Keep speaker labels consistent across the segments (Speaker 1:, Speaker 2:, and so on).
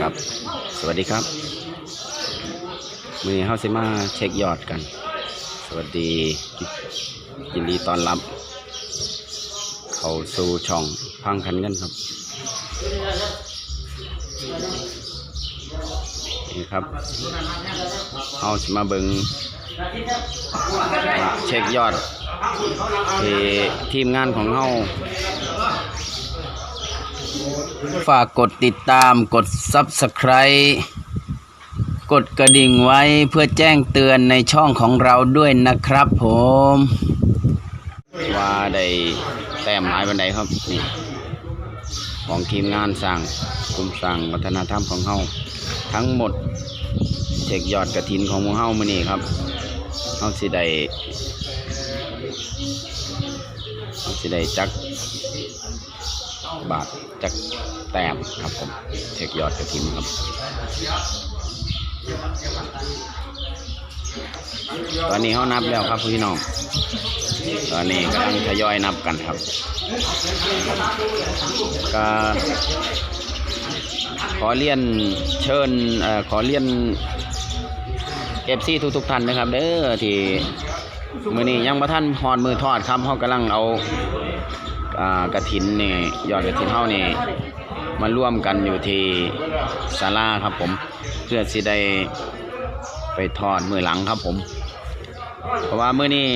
Speaker 1: ครับ สวัสดีครับมือเฮาสิมาเช็คยอดกัน สวัสดียินดีตอนรับ เข้าสู่ช่องพังคันเงินครับนี่ครับเฮาสิมาเบิงเช็คยอดที่ทีมงานของเฮา ฝากกดติดตามกด Subscribe กดกระดิ่งไว้เพื่อแจ้งเตือนในช่องของเราด้วยนะครับผมว่าได้แต้มหลายบันไดครับนี่ของทีมงานสร้างกลุ่มสร้างวัฒนธรรมของเฮาทั้งหมดเช็คยอดกระถินของมูเฮามื้อนี้ครับเฮาสิได้เฮาสิได้จัก บาทจากแต้มครับผมเช็คยอดกระถินครับ ตอนนี้เขานับแล้วครับพี่น้อง ตอนนี้กำลังทยอยนับกันครับก็ขอเรียนเชิญอขอเรียนเอฟซีทุกๆท่านนะครับ เด้อที่มือนี้ยังมาท่านหอดมือทอดครับเขากำลังเอา อ่ากระถินนี่ยอดกระถินเฮานี่มาร่วมกันอยู่ที่ศาลาครับผม เพื่อสิได้ไปทอดมือหลังครับผม เพราะว่ามื้อนี้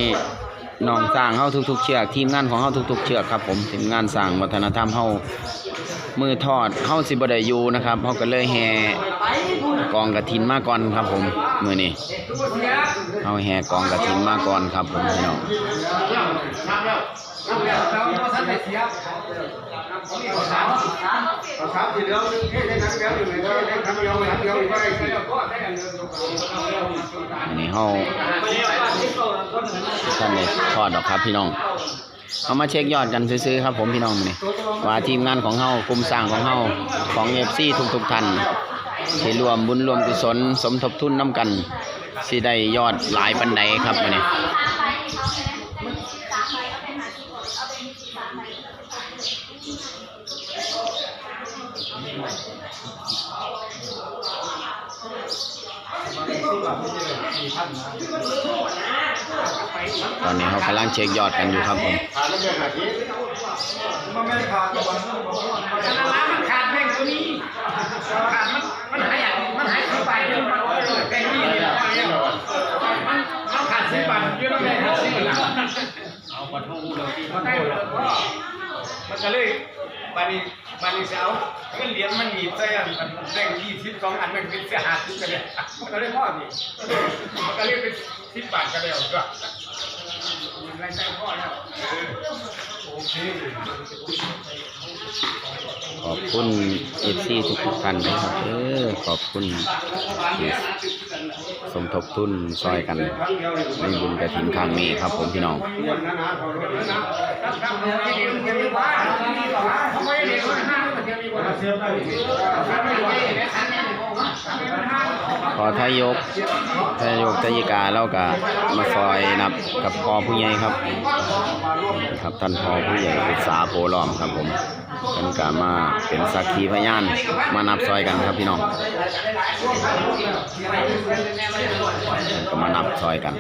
Speaker 1: น้องสร้างเฮาทุกๆเชือก ทีมงานของเฮาทุกๆเชือกครับผมทีมงานสร้างวัฒนธรรมเฮา มือทอดเฮาสิบด้อยู่นะครับเฮาก็เลยแห่กองกระถินมาก่อนครับผมมือนี้เฮาแห่กองกระถินมาก่อนครับผมพี่น้อง
Speaker 2: นี่เดียวทั้งเดียวอด้สิ
Speaker 1: อันนี้เฮาท่านได้ทอดดอกครับพี่น้อง เอามาเช็คยอดกันซื้อๆครับ ผมพี่น้องนี่ว่าทีมงานของเฮากลุ่มสร้างของเฮาของเอฟซีทุกๆท่านที่รวมบุญรวมกุศลสมทบทุนน้ำกันสิได้ยอดหลายปันใดครับมื้อนี้ ตอนนี้เขากำลังเช็คยอดกันอยู่ครับผม
Speaker 2: ขาดแมันไม่ขาดตัว
Speaker 3: แต่ละร้านมันขาดแม่งตัวนี้ขาดมันมันหายมันหายสิบบาทเดียวมันแค่นี้เลยมันมันขาดสิบบาทเยอะมาดสิบบาทเอาปะทูเลยที่มันก็เลย บานีบานีเสาเงินเหรียญมันหนีบใส่อันมันแบ่งยี่สิบสองอันมันเป็นเสียหาสิบกันเลยมันก็เลยพ่อนี่มันก็เลยเป็นสิบบาทกันแล้วก็รายได้พ่อแล้วโอเค
Speaker 1: ขอบคุณเอฟซีทุกๆท่านนะครับเออขอบคุณที่สมทบทุนซอยกันในบุญกระถินครั้งนี้ครับผมพี่น้อง พอทายกทายกทายิกาเราก็มาซอยนับกับพอผู้ใหญ่ครับ ครับท่านพอผู้ใหญ่อุตสาโพล้อมครับผมเป็นกามาเป็นสักขีพยานมานับซอยกันครับพี่น้องก็มานับซอยกัน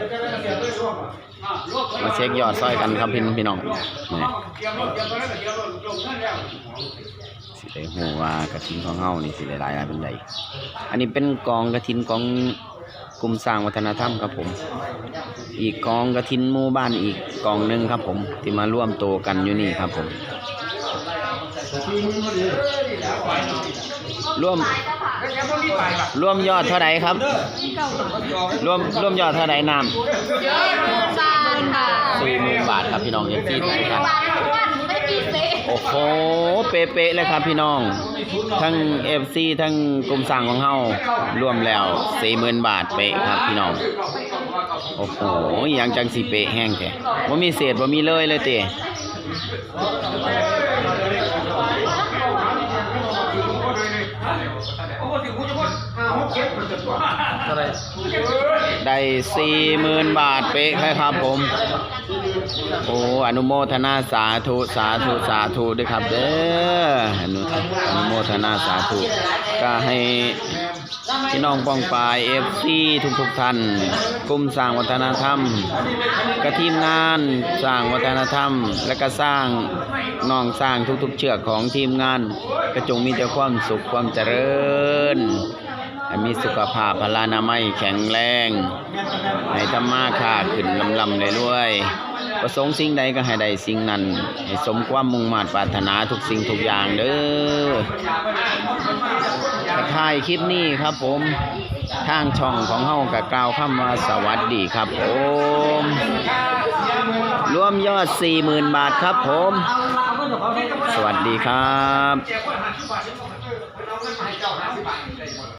Speaker 1: มาเช็คยอดซอยกันครับพี่พี่น้องนี่ สิได้ฮู้ว่ากระถินของเฮานี่สิได้หลายหลายเป็นใดอันนี้เป็นกองกระถินของกลุ่มสร้างวัฒนธรรมครับผม อีกกองกระถินหมู่บ้านอีกกองหนึงครับผมที่มาร่วมโตกันอยู่นี่ครับผมร่วมร่วมยอดเท่าไหร่ครับ ร่วมร่วมยอดเท่าไหร่น้
Speaker 4: บาทค่ะำ
Speaker 1: สี่หมื่นบาทครับพี่น้องเอฟซีทุกท่าน โอ้โห เป๊ะๆเลยครับพี่น้อง ทั้งเอฟซีทั้งกลุ่มสั่งของเฮารวมแล้วสี่หมื่นบาทเป๊ะครับพี่น้อง โอ้โหยังจังสีเป๊ะแห้งแท้ว่ามีเศษว่ามีเลยเลยเตะได้ สี่หมื่นบาทเป๊ะเลยครับผม โอ้อนุโมทนาสาธุสาธุสาธุด้วยครับเด้ออนุอนุโมทนาสาธุก็ให้พี่น้องป้องปายเอฟซีทุกทุกท่านกลุ่มสร้างวัฒนธรรมกระทีมงานสร้างวัฒนธรรม และก็สร้างน้องสร้างทุกๆเชือกของทีมงาน กระจงมีแต่ความสุขความเจริญ ให้มีสุขภาพพลานามัยแข็งแรงให้ธรรมาค่าขึ้นลำลำเลยด้วยประสงค์สิ่งใดก็ให้ได้สิ่งนั้น ให้สมความมุ่งมา่ปรารถนาทุกสิ่งทุกอย่างเด้อถ่ายคลิปนี้ครับผมทางช่องของเฮากับกล่าวคำว่าสวัสดีครับผมรวมยอด 40,000 บาทครับผม สวัสดีครับ